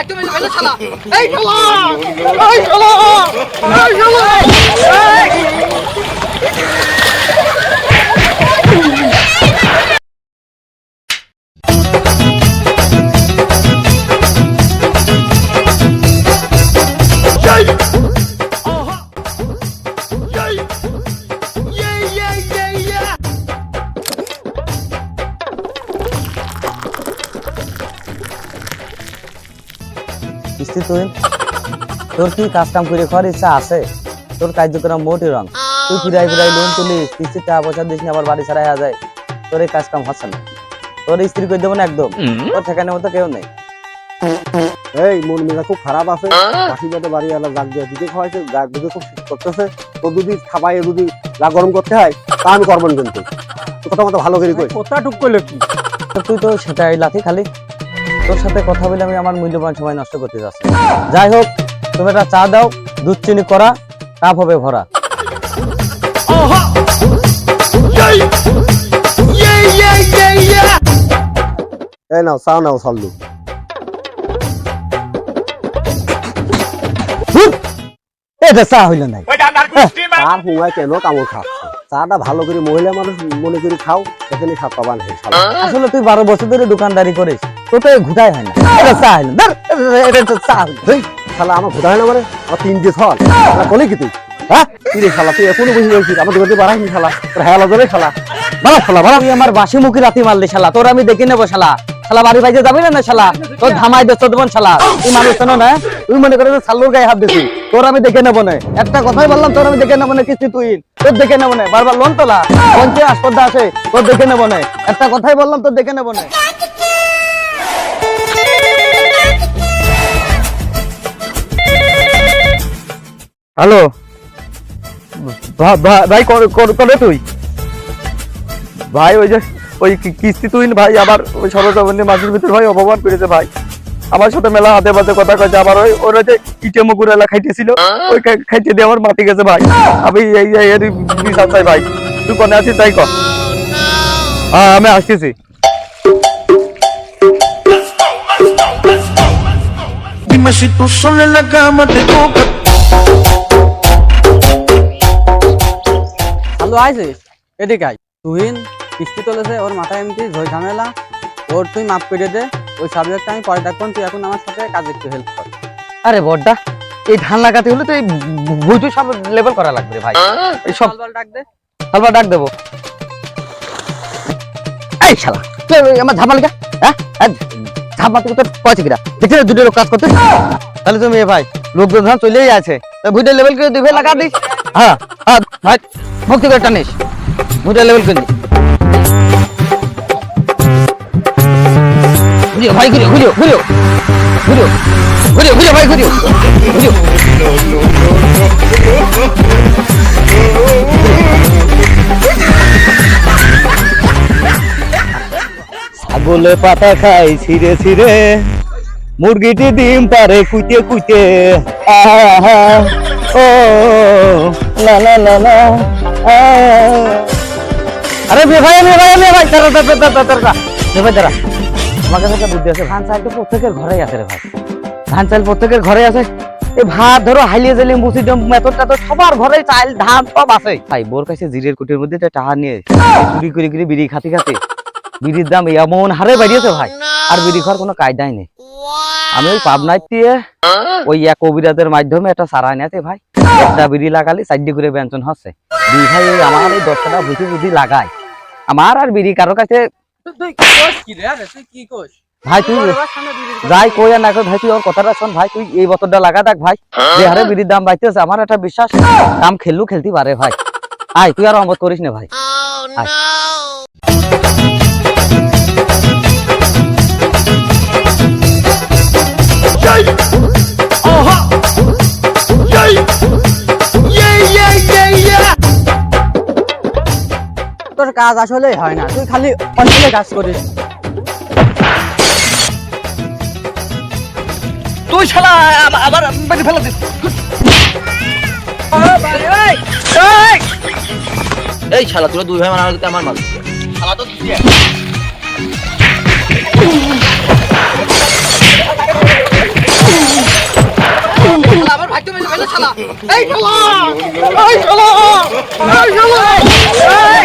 একদম এই যে শালা! এই শালা! এই শালা! এই শালা! এই! কিস্তি তুই? তোর কি কাজ কাম করে খাওয়ার ইচ্ছা আছে? তোর কার্যক্রম মোটই রং। তুই ফিরাই ফিরাই লোন তুলিস কিস্তির টাকা পয়সা দিস না আবার বাড়ি ছাড়াই যায়। তোর এই কাজ কাম হচ্ছে না। তোর স্ত্রী করে দেবো না একদম। তোর ঠেকানোর মতো কেউ নেই। এই মন মেজা খুব খারাপ আছে। মাসি বাদে বাড়ি আলা জাগ দিয়ে দিকে খাওয়াইছে জাগ দিকে খুব শীত করতেছে। তো যদি খাবাই যদি গা গরম করতে হয় তা আমি করবেন কিন্তু। কথা মতো ভালো করে কই। কথা টুক করলে কি? তুই তো সেটাই লাথি খালি। তোর সাথে কথা বলে আমি আমার মূল্যবান সময় নষ্ট করতে যাচ্ছি। যাই হোক তুমি একটা চা দাও দুধ চিনি করা কাপ হবে ভরা। এই! নাও চা নাও চালু এটা চা হইল নাই। তার হুঙায় কেন কামড় খাচ্ছে? চাটা ভালো করে মহিলা মানুষ মনে করে খাও পাবান শালা। আসলে তুই বারো বছর ধরে দোকানদারি করিস। তো ঘুটাই হয় না। এটা চা হইল ধর, এটা- চা হইল হেই, শালা আমার হয় না মানে? আমার তিন যে ছল শালা কলি কি তুই? হ্যাঁ? রে শালা তুই এখনও বসে রয়েছিস? আমার দোকানে শালা। তোর হ্যাঁ শালা। বাড়া শালা বাড়া। তুই আমার বাসি মুখে রাতি মারলি শালা। তোর আমি দেখে নেব শালা। শালা বাড়ি বাইরে যাবি না না শালা? তোর ধামাই দেশ তোর বোন শালা। তুই মানুষ শোনো না? তুই মনে করে সাল্লুর গায়ে হাত দিছি। তোর আমি দেখে নেব না। একটা কথাই বললাম তোর আমি দেখে নেব না কিস্তি তুই। তোর দেখে নেব না। বারবার লোন তোলা। পঞ্চে আসপর্দা আছে তোর দেখে নেব না। একটা কথাই বললাম তোর দেখে নেব না। হ্যালো? ভাই, করে তুই। ভাই, ওই যে, ওই কিস্তি তুই ভাই, আবার ওই সরজবন্দি মাসের ভিতর ভাই অপমান করেছে ভাই। আমার সাথে মেলা হাতে পাতে কথা কয়েছে আবার ওই, ওরা যে ইটে মুকুর এলা খাইতেছিল, ওই খাই- খাইতে দিয়ে আমার মাটি গেছে ভাই। আমি এই এর চাই ভাই। তুই কোনে আছিস তাই কর। হ্যাঁ আমি আসতেছি। Dime si. হ্যালো আইছিস? এদিকে আই তুহিন কিস্তি তুলেছে ওর মাথায় এমনি ঝই ঝামেলা। ওর তুই মাপ করে দে ওই সাবজেক্টটা আমি পরে দেখব তুই এখন আমার সাথে কাজে একটু হেল্প কর। আরে বড়টা এই ধান লাগাতে হলে তো এই বইটু সব লেভেল করা লাগবে ভাই। এই সব ডাক দে। হালবা ডাক দেবো। এই শালা তুই আমার ধাপ মালিকা হ্যাঁ? ধাপ মারতে তোর কয়েছে কিরা? দেখছি দুটো লোক কাজ করতে। তাহলে তুমি এ ভাই লোকজন ধান চলেই আছে তো ভুইটা লেভেল করে দুই ভাই লাগা দিস। হ্যাঁ হ্যাঁ ভাই। ভক্তি করে টানিস ভুইটা লেভেল করে ঘুরিও ভাই ভাই পাতা খাই ছিঁড়ে ছিঁড়ে। মুরগিটি ডিম পারে কুইতে কুইতে আহা, ও। আরে বে ভাই বে ভাই বে ভাই দাঁড়া দাঁড়া দাঁড়া দাঁড়া দাঁড়া। বে ভাই দাঁড়া। আমার কাছে একটা বুদ্ধি আছে ধান চাল তো প্রত্যেকের ঘরেই আছে রে ভাই। ধান চাল প্রত্যেকের ঘরে আছে। এই ভাত ধরো হাইলিয়ে জেলে মুসি ডম মেথড টেথড সবার ঘরে চাল ধান সব আছে। ভাই বোর কাছে জিরের কুটির মধ্যে একটা টাকা নিয়ে চুরি করে করে বিড়ি খাতে খাতে। বিড়ির দাম এমন হারে বাড়িয়েছে ভাই আর বিড়ি খাওয়ার কোনো কায়দাই নেই। আমি ওই পাবনায় দিয়ে ওই এক কবিরাজের মাধ্যমে একটা সারা নেতে ভাই। একটা বিড়ি লাগালি চারটি করে ব্যঞ্জন হচ্ছে। দুই ভাই আমার এই দশ টাকা বুঝি বুঝি লাগায়। আমার আর বিড়ি কারও কাছে তুই কোস কি রে? আরে তুই কি কোস? ভাই তুই যাই কই আর না কই ভাই তুই ওর কথাটা শোন ভাই তুই এই বোতলটা লাগা দেখ ভাই। যে হারে বিড়ির দাম বাইতেছে আমার একটা বিশ্বাস দাম খেললু খেলতে পারে ভাই। আয় তুই আর অমত করিস না ভাই। আয়। তোর কাজ আসলে হয় না। তুই খালি অঞ্চলে কাজ করিস। তুই শালা আবার- মেরে ফেলা দিস। এই শালা তোরা দুই ভাই মারা আমার মাল শালা তো দিছি শালা এই শালা এই শালা এই শালা এই